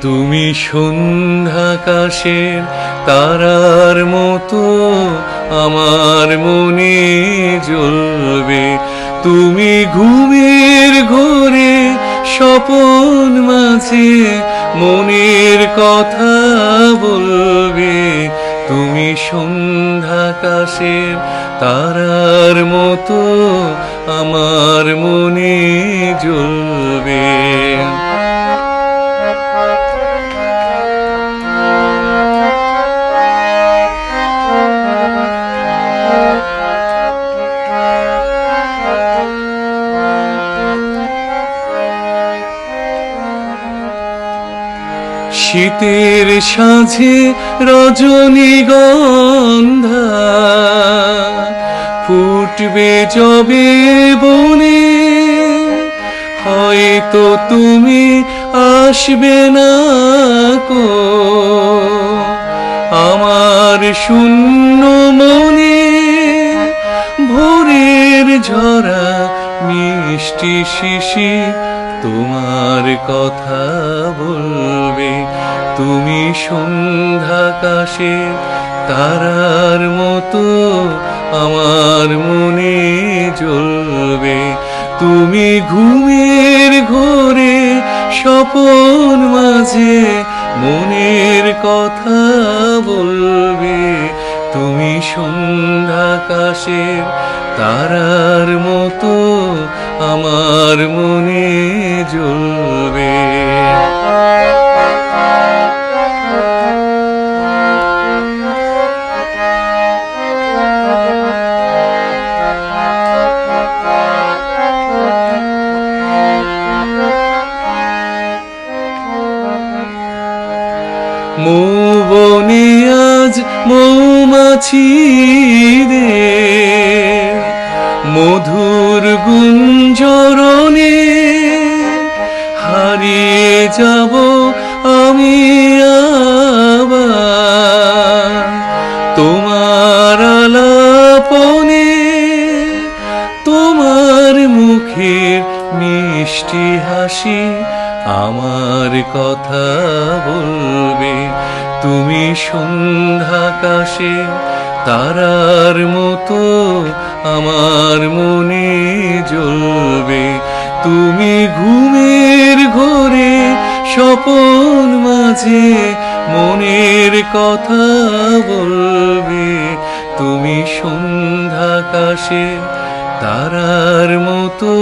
তুমি সন্ধ্যাকাশের তারার মতো আমার মনে জ্বলবে। তুমি ঘুমের ঘোরে স্বপন মাঝে মনের কথা বলবে। তুমি সন্ধ্যাকাশের তারার মতো আমার মনে জ্বলবে। শীতের সাঁঝে রজনীগন্ধা ফুটবে যবে বনে, হয়তো তুমি আসবে না কো। আমার শূন্য মনে ভোরের ঝরা মিষ্টি শিশি তোমার কথা বলবে তুমি সন্ধ্যাকাশে তারার মতো আমার মনে জ্বলবে। তুমি ঘুমের ঘোরে স্বপন মাঝে মনের কথা বলবে। তুমি সন্ধ্যাকাশের তারার মতো আমার মনে জ্বলবে। মৌবনে আজ মৌমাছি রে মধুর গুঞ্জরণে হারিয়ে যাব আমি আবার। তোমার আলাপনে তোমার মুখের মিষ্টি হাসি আমার কথা বলবে। তুমি সন্ধ্যাকাশে তারার মতো আমার মনে জ্বলবে। তুমি ঘুমের ঘোরে স্বপন মাঝে মনের কথা বলবে। তুমি সন্ধ্যাকাশে তারার মতো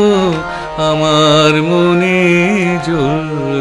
আমার মনে জ্বলবে